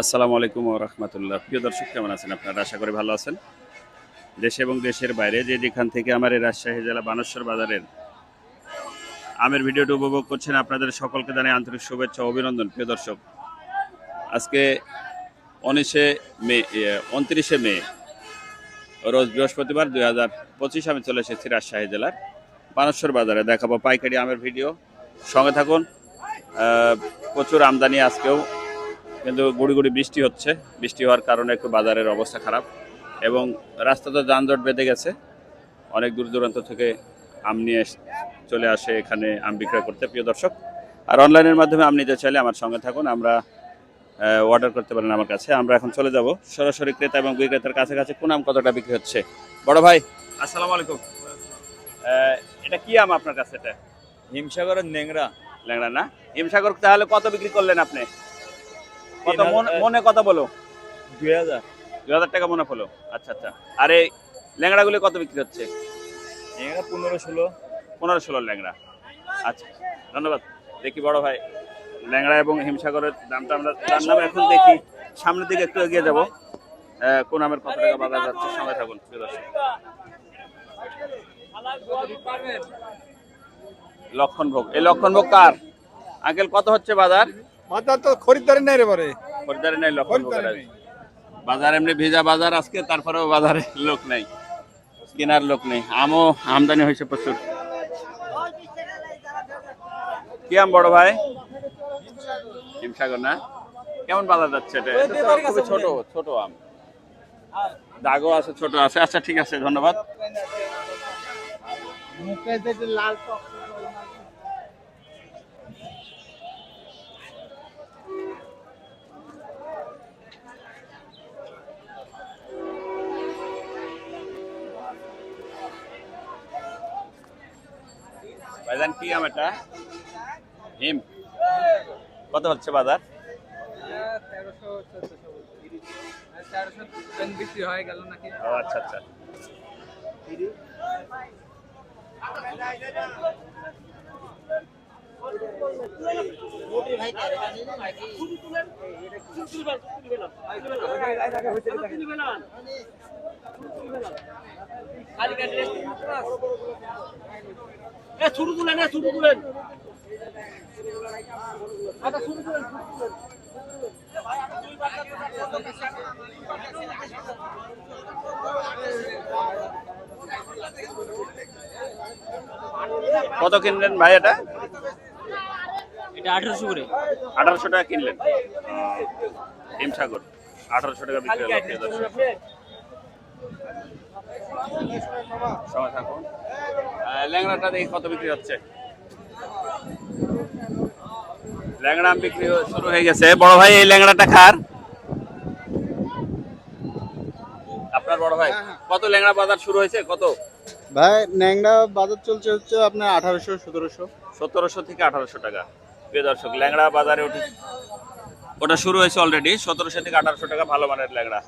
আসসালামু আলাইকুম রহমতুল্লাহ। প্রিয় দর্শক, কেমন আছেন আপনারা? আশা করি ভালো আছেন। দেশে এবং দেশের বাইরে যে যেখান থেকে আমার এই রাজশাহী জেলা বানেশ্বর বাজারের আমের ভিডিওটি উপভোগ করছেন, আপনাদের সকলকে জানাই আন্তরিক শুভেচ্ছা অভিনন্দন। প্রিয় দর্শক, আজকে উনিশে মে উনত্রিশে মে, রোজ বৃহস্পতিবার দুই হাজার পঁচিশ আমি চলে এসেছি রাজশাহী জেলার বানেশ্বর বাজারে। দেখাবো পাইকারি আমের ভিডিও। সঙ্গে থাকুন প্রচুর আমদানি আজকেও কিন্তু গুড়ি গুড়ি বৃষ্টি হচ্ছে। বৃষ্টি হওয়ার কারণে একটু বাজারের অবস্থা খারাপ এবং রাস্তাতে যানজট বেঁধে গেছে। অনেক দূর দূরান্ত থেকে আম নিয়ে চলে আসে এখানে আম বিক্রয় করতে। প্রিয় দর্শক আর অনলাইনের মাধ্যমে আম নিতে চাইলে আমার সঙ্গে থাকুন। আমরা অর্ডার করতে পারেন আমার কাছে। আমরা এখন চলে যাব। সরাসরি ক্রেতা এবং বিক্রেতার কাছে কাছে কোন আম কতটা বিক্রি হচ্ছে? বড় ভাই। আসসালামু আলাইকুম। এটা কি আম আপনার কাছে? এটা? হিমসাগরের নেংরা ল্যাংড়া না? হিমসাগর তাহলে কত বিক্রি করলেন আপনি? কত মনে কত বলো। দুই হাজার। দুই হাজার টাকা মনে হলো আচ্ছা আচ্ছা। আর এই ল্যাংড়াগুলি কত বিক্রি হচ্ছে? নেংরা পনেরো ষোলো। পনেরো ষোলো ল্যাংড়া। আচ্ছা ধন্যবাদ। দেখি বড় ভাই ল্যাংড়া এবং হিমসাগরের দামটা আমরা জানলাম এখন দেখি। সামনের দিকে একটু এগিয়ে যাব। কোন আমের কত টাকা বাজার যাচ্ছে? সঙ্গে থাকুন প্রিয় দর্শক। লক্ষণ ভোগ এই লক্ষণ ভোগ কার? আঙ্কেল কত হচ্ছে বাজার? বাজার তো খরিদ্দারি নাই রে বারে। খরিদারি নাই লক্ষণ ভোগের বাজার এমনি ভেজা বাজার আজকে তারপরেও বাজারে লোক নাই। কেনার লোক নেই। আমও আমদানি হয়েছে প্রচুর। কি আম বড় ভাই? হিমসাগর না? কেমন বাজার যাচ্ছে এটা? এটা খুবই ছোট ছোট আম। দাগও আছে ছোট আছে। আচ্ছা ঠিক আছে ধন্যবাদ। ভাইজান কি আম এটা? হিম। কত হচ্ছে বাজার? বিক্রি হয়ে গেল নাকি ও আচ্ছা তুলেন তুলেন কত কিনলেন ভাই এটা? এটা আঠারোশো করে। আঠারোশো টাকা কিনলেন? হিমসাগর। আঠারোশো টাকা বিক্রি হলো দর্শক। সময় থাকুন। ল্যাংড়াটা দেখি কত বিক্রি হচ্ছে। ল্যাংড়া বিক্রি শুরু হয়ে গেছে। বড় ভাই এই ল্যাংড়াটা খার আপনার বড় ভাই কত ল্যাংড়া বাজার শুরু হয়েছে? কত? ভাই ন্যাংরা বাজার চলছে হচ্ছে আপনার আঠারোশো সতেরোশো। সতেরোশো থেকে আঠারোশো টাকা। প্রিয় দর্শক ল্যাংড়া বাজারে উঠে ওটা শুরু হয়েছে অলরেডি সতেরোশো থেকে আঠারোশো টাকা ভালো মানের ল্যাংড়া।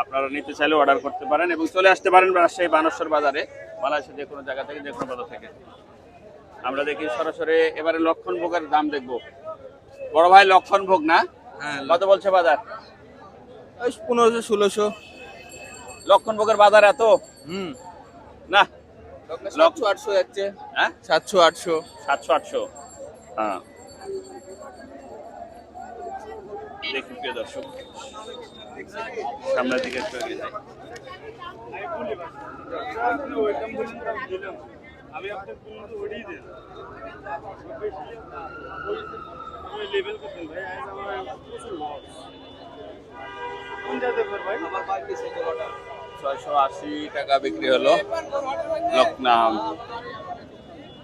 আপনারা নিতে চাইলে অর্ডার করতে পারেন এবং চলে আসতে পারেন রাজশাহী বানেশ্বর বাজারে বাংলাদেশের যে কোনো জায়গা থেকে যে কোনো বাজার থেকে। আমরা দেখি সরাসরি এবারে লক্ষণ ভোগের দাম দেখব। বড় ভাই লক্ষণ ভোগ না? হ্যাঁ কত বলছে বাজার? ওই পনেরোশো ষোলোশো। লক্ষণ ভোগের বাজার এত? হুম। না। সাতশো আটশো যাচ্ছে। হ্যাঁ? সাতশো আটশো। সাতশো আটশো। হ্যাঁ। দেখি প্রিয় দর্শক। সামনের দিকে একটু এগিয়ে যাই। ছয়শো আশি টাকা বিক্রি হলো। লকনাম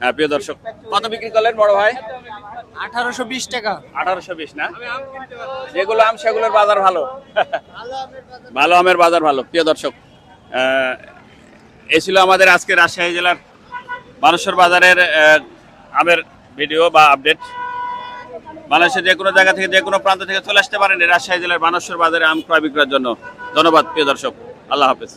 হ্যাঁ প্রিয় দর্শক কত বিক্রি করলেন বড় ভাই? আঠারোশো বিশ টাকা। আঠারোশো বিশ না? যেগুলো আম সেগুলোর বাজার ভালো। ভালো আমের বাজার ভালো প্রিয় দর্শক। এই ছিল আমাদের আজকে রাজশাহী জেলার মানুষের বাজারের আমের ভিডিও বা আপডেট। বাংলাদেশের যে কোনো জায়গা থেকে যে কোনো প্রান্ত থেকে চলে আসতে পারেন রাজশাহী জেলার বানেশ্বর বাজারে আম ক্রয় বিক্রয়ের জন্য। ধন্যবাদ প্রিয় দর্শক। আল্লাহ হাফেজ।